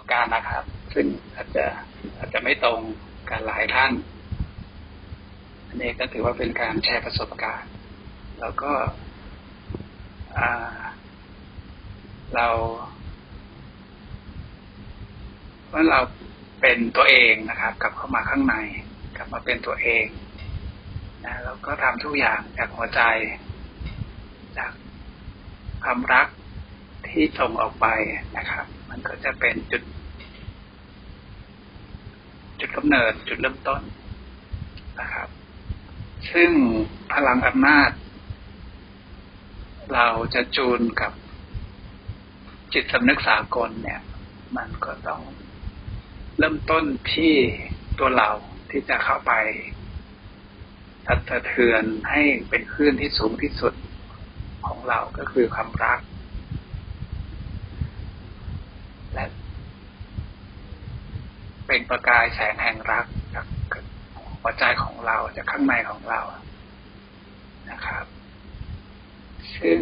บการณ์นะครับ ซึ่งอาจจะอาจจะไม่ตรงกันหลายท่าน อันนี้ก็ถือว่าเป็นการแชร์ประสบการณ์ แล้วก็เราเมื่อเราเป็นตัวเองนะครับ กลับเข้ามาข้างใน กลับมาเป็นตัวเองนะแล้วก็ทำทุกอย่างจากหัวใจ จากความรักที่ส่งออกไปนะครับ มันก็จะเป็นจุด จุดกำเนิดจุดเริ่มต้นนะครับ ซึ่งพลังอำนาจ เราจะจูนกับจิตสำนึกสากลเนี่ย มันก็ต้องเริ่มต้นที่ตัวเราที่จะเข้าไปสัดสะเทือนให้เป็นคลื่นที่สูงที่สุดของเราก็คือความรัก และ เป็นประกายแสงแห่งรักจากหัวใจของเราจากข้างในของเรานะครับ ซึ่ง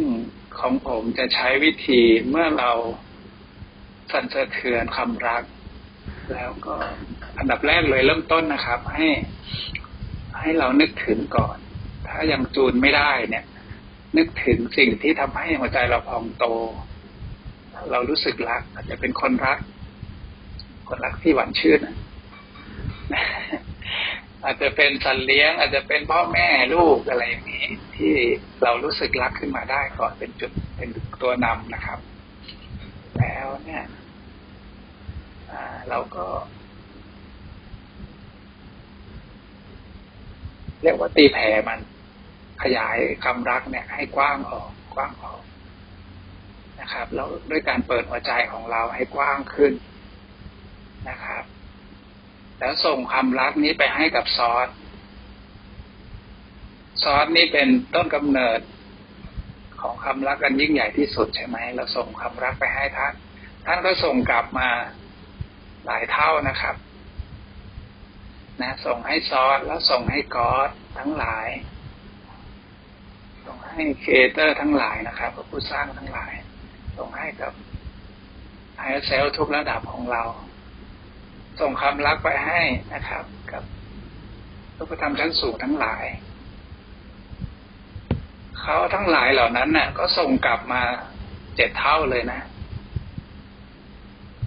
ของผมจะใช้วิธีเมื่อเราสั่นสะเทือนความรัก แล้วก็อันดับแรกเลยเริ่มต้นนะครับ ให้ให้เรานึกถึงก่อน ถ้ายังจูนไม่ได้เนี่ย นึกถึงสิ่งที่ทำให้หัวใจเราพองโต เรารู้สึกรักอาจจะเป็นคนรัก คนรักที่หวานชื่นนะอาจจะเป็นสัตว์เลี้ยง อาจจะเป็นพ่อแม่ลูกอะไรอย่างนี้ ที่เรารู้สึกรักขึ้นมาได้ก่อนเป็นจุดเป็นตัวนำนะครับ แล้วเนี่ยเราก็ เรียกว่าตีแผ่มัน ขยายคำรักเนี่ย ให้กว้างออกกว้างออกนะครับแล้วด้วยการเปิดหัวใจของเราให้กว้างขึ้น นะครับ แล้วส่งความรักนี้ไปให้กับซอสซอสนี่เป็นต้นกำเนิดของคำรักกันยิ่งใหญ่ที่สุดใช่ไหมเราส่งความรักไปให้ท่าน ท่านก็ส่งกลับมาหลายเท่านะครับ นะ ส่งให้ซอสแล้วส่งให้กอสทั้งหลาย ส่งให้เคเตอร์ทั้งหลายนะครับผู้สร้างทั้งหลาย ส่งให้กับไฮเซลทุกระดับของเรา ส่งความรักไปให้นะครับ กับรูปธรรมชั้นสูงทั้งหลาย เขาทั้งหลายเหล่านั้นน่ะ ก็ส่งกลับมาเจ็ดเท่าเลยนะ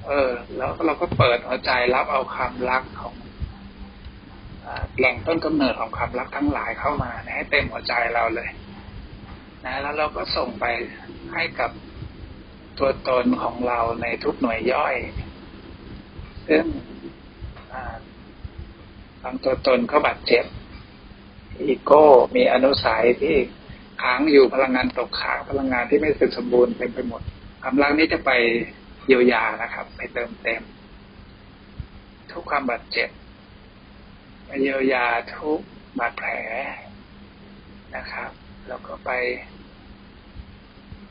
เออ แล้วเราก็เปิดหัวใจรับเอาความรักของแหล่งต้นกำเนิดของความรักทั้งหลายเข้ามาให้เต็มหัวใจเราเลย นะ แล้วเราก็ส่งไปให้กับตัวตนของเราในทุกหน่วยย่อย ซึ่ง บางตัวตนเขาบาดเจ็บ อีโก้มีอนุสัยที่ค้างอยู่พลังงานตกค้าพลังงานที่ไม่สึกสมบูรณ์เต็มไปหมดกำลังนี้จะไปเยียวยานะครับ ไปเติมเต็ม ทุกความบาดเจ็บไปเยียวยาทุกบาดแผลนะครับ แล้วก็ไป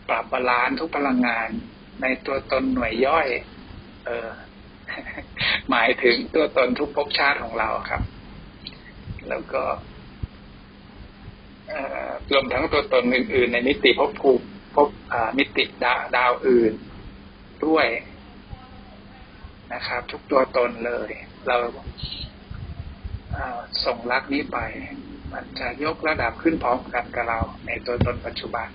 ปรับบาลานทุกพลังงานในตัวตนหน่วยย่อย เออ หมายถึงตัวตนทุกภพชาติของเราครับ แล้วก็รวมทั้งตัวตนอื่น ๆ ในมิติภพภูมิภพมิติดาดาวอื่นด้วยนะครับ ทุกตัวตนเลย เราส่งรักนี้ไป มันจะยกระดับขึ้นพร้อมกันกับเรา ในตัวตนปัจจุบัน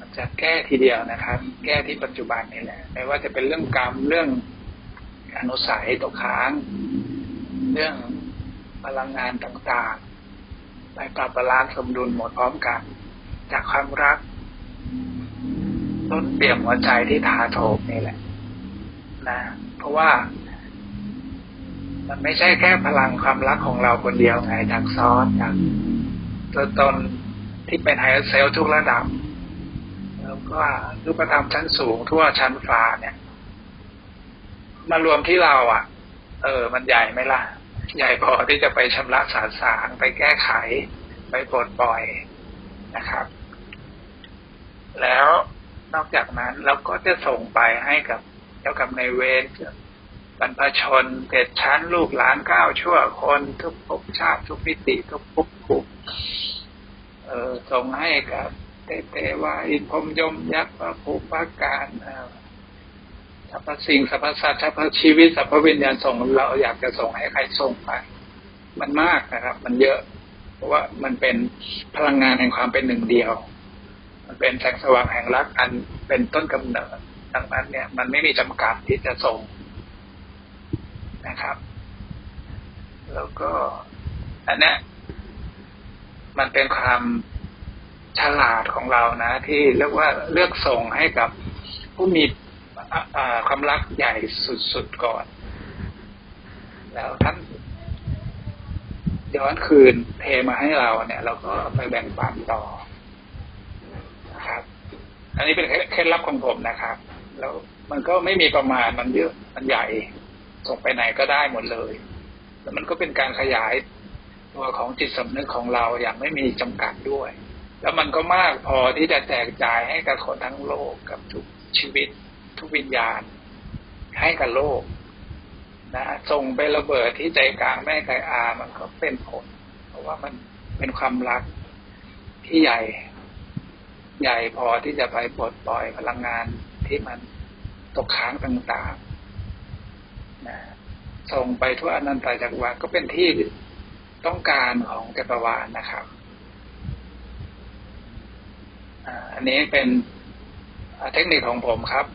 มันจะแก้ทีเดียวนะครับ แก้ที่ปัจจุบันนี่แหละ ไม่ว่าจะเป็นเรื่องกรรมเรื่อง อนุสัยตกค้าง เรื่องพลังงานต่างๆ ไปปรับบาลานซ์สมดุลหมดพร้อมกัน จากความรัก ต้นเปี่ยมหัวใจที่ถาโถมนี่แหละ นะ เพราะว่า มันไม่ใช่แค่พลังความรักของเราคนเดียวไงจากซ้อนจากตัวตนที่เป็นไฮเซลทุกระดับ แล้วก็รูปธรรมชั้นสูงทั่วชั้นฟ้าเนี่ย มารวมที่เราอะ เออ มันใหญ่ไหมล่ะ ใหญ่พอที่จะไปชำระสารสางไปแก้ไข ไปปลดปล่อยนะครับ แล้วนอกจากนั้นเราก็จะส่งไปให้กับเจ้ากรรมนายเวรบรรพชนเกิดชั้นลูกหลานก้าวชั่วคนทุกภพชาติทุกมิติทุกภพภูมิเออส่งให้กับเตเตวาอินพรมยมยักษ์พระภูมิพระการช รรพสิ่งสรรพสัตว์สรรพชีวิตสรรพวิญญาณส่งเราอยากจะส่งให้ใครส่งไป มันมากนะครับ มันเยอะ เพราะว่ามันเป็นพลังงานแห่งความเป็นหนึ่งเดียว มันเป็นแสงสว่างแห่งรักอันเป็นต้นกำเนิดดังนั้นเนี่ย มันไม่มีจำกัดที่จะส่งนะครับ แล้วก็อันนี้มันเป็นความฉลาดของเรานะ ที่เรียกว่าเลือกส่งให้กับผู้มี ความรักใหญ่สุดๆก่อน แล้วท่านย้อนคืนเทมาให้เราเนี่ย เราก็ไปแบ่งปันต่อนะครับ อันนี้เป็นเคล็ดลับของผมนะครับ แล้วมันก็ไม่มีประมาณมันเยอะมันใหญ่ส่งไปไหนก็ได้หมดเลย แล้วมันก็เป็นการขยายตัวของจิตสำนึกของเราอย่างไม่มีจำกัดด้วย แล้วมันก็มากพอที่จะแจกจ่ายให้กับคนทั้งโลกกับทุกชีวิต ทุกวิญญาณ ให้กับโลกนะส่งไประเบิดที่ใจกลางแม่ไก่อา มันก็เป็นผล เพราะว่ามันเป็นความรักที่ใหญ่ ใหญ่พอที่จะไปปลดปล่อยพลังงานที่มันตกค้างต่างๆนะส่งไปทั่วอนันตจักรวาลก็เป็นที่ต้องการของจักรวาลนะครับอันนี้เป็นเทคนิคของผมครับ